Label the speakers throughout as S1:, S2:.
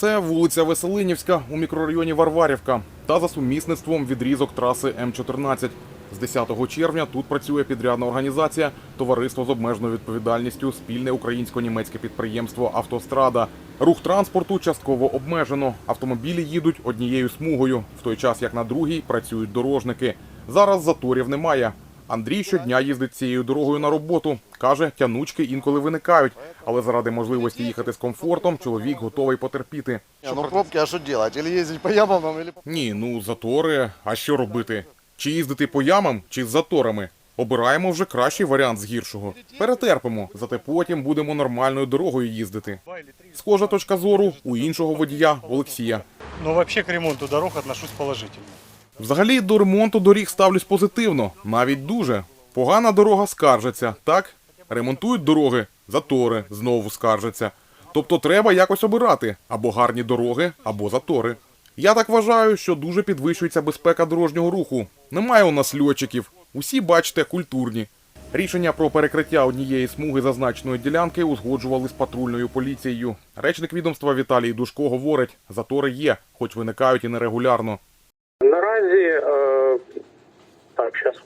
S1: Це вулиця Веселинівська у мікрорайоні Варварівка та за сумісництвом відрізок траси М14. З 10 червня тут працює підрядна організація Товариство з обмеженою відповідальністю спільне українсько-німецьке підприємство Автострада. Рух транспорту частково обмежено. Автомобілі їдуть однією смугою, в той час як на другій працюють дорожники. Зараз заторів немає. Андрій щодня їздить цією дорогою на роботу. Каже, тянучки інколи виникають, але заради можливості їхати з комфортом чоловік готовий потерпіти.
S2: Ну пробки, а что делать? Или ездить по ямам.
S1: Ні, ну затори. А що робити? Чи їздити по ямам, чи з заторами? Обираємо вже кращий варіант з гіршого. Перетерпимо, зате потім будемо нормальною дорогою їздити. Схожа точка зору у іншого водія Олексія.
S3: Но вообще к ремонту дорог отношусь положительно.
S1: Взагалі до ремонту доріг ставлюсь позитивно, навіть дуже. Погана дорога скаржиться, так? Ремонтують дороги, затори знову скаржаться. Тобто треба якось обирати або гарні дороги, або затори. Я так вважаю, що дуже підвищується безпека дорожнього руху. Немає у нас льотчиків. Усі, бачите, культурні. Рішення про перекриття однієї смуги зазначеної ділянки узгоджували з патрульною поліцією. Речник відомства Віталій Душко говорить, затори є, хоч виникають і нерегулярно.
S4: Наразі е, так, зараз.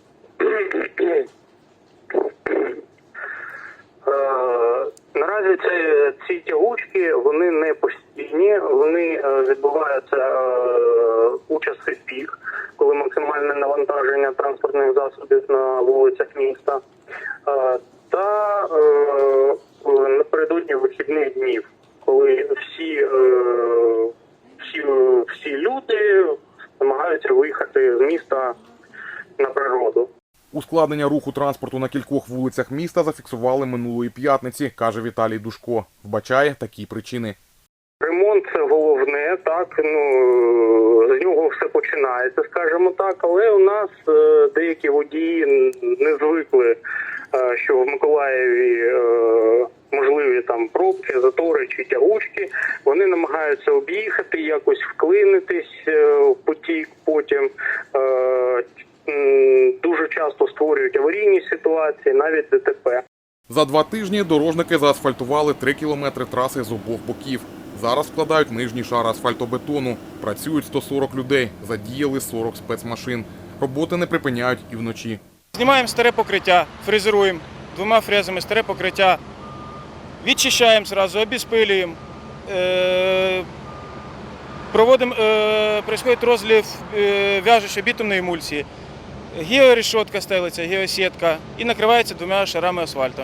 S4: Е, наразі це, ці тягучки вони не постійні, вони е, відбуваються е, у часи пік, коли максимальне навантаження транспортних засобів на вулицях міста, е, та напередодні вихідних днів, коли всі, всі, всі люди намагаються виїхати з міста на природу.
S1: Ускладнення руху транспорту на кількох вулицях міста зафіксували минулої п'ятниці, каже Віталій Душко. Вбачає такі причини.
S4: Ремонт це головне, так ну з нього все починається, скажімо так. Але у нас е, деякі водії не звикли, е, що в Миколаєві е, можливі там пробки, затори чи тягучки. Вони намагаються об'їхати, якось вклинитись в потік. Потім ситуації, навіть ДТП.
S1: За два тижні дорожники заасфальтували три кілометри траси з обох боків. Зараз складають нижній шар асфальтобетону. Працюють 140 людей, задіяли 40 спецмашин. Роботи не припиняють і вночі.
S5: Знімаємо старе покриття, фрезеруємо двома фрезами старе покриття, відчищаємо зразу, обезпилюємо, е, проводимо, е, происходить розлив е, в'яжучої бітумної емульсії. Георішотка стелиться, геосітка і накривається двома шарами асфальту.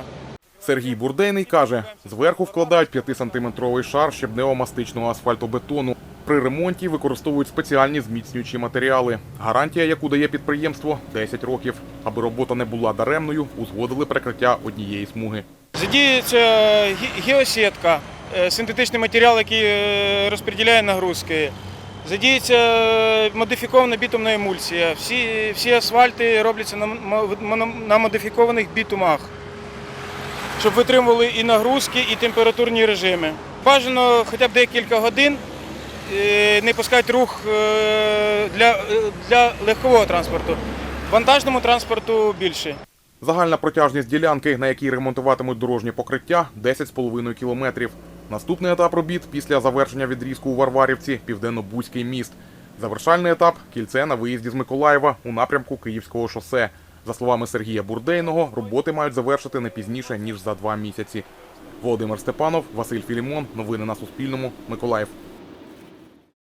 S1: Сергій Бурдейний каже, зверху вкладають 5-сантиметровий шар щебнево-мастичного асфальтобетону. При ремонті використовують спеціальні зміцнюючі матеріали. Гарантія, яку дає підприємство, 10 років. Аби робота не була даремною, узгодили перекриття однієї смуги.
S5: Задіюється ге- геосітка, е, синтетичний матеріал, який е, розподіляє нагрузки. Задіється е, модифікована бітумна емульсія. Всі, всі асфальти робляться на, на модифікованих бітумах, щоб витримували і нагрузки, і температурні режими. Бажано хоча б декілька годин е, не пускати рух е, для, для легкового транспорту. Вантажному транспорту більше.
S1: Загальна протяжність ділянки, на якій ремонтуватимуть дорожнє покриття, 10,5 кілометрів. Наступний етап робіт після завершення відрізку у Варварівці Південно-Бузький міст. Завершальний етап кільце на виїзді з Миколаєва у напрямку Київського шосе. За словами Сергія Бурдейного, роботи мають завершити не пізніше ніж за два місяці. Володимир Степанов, Василь Філімон. Новини на Суспільному. Миколаїв.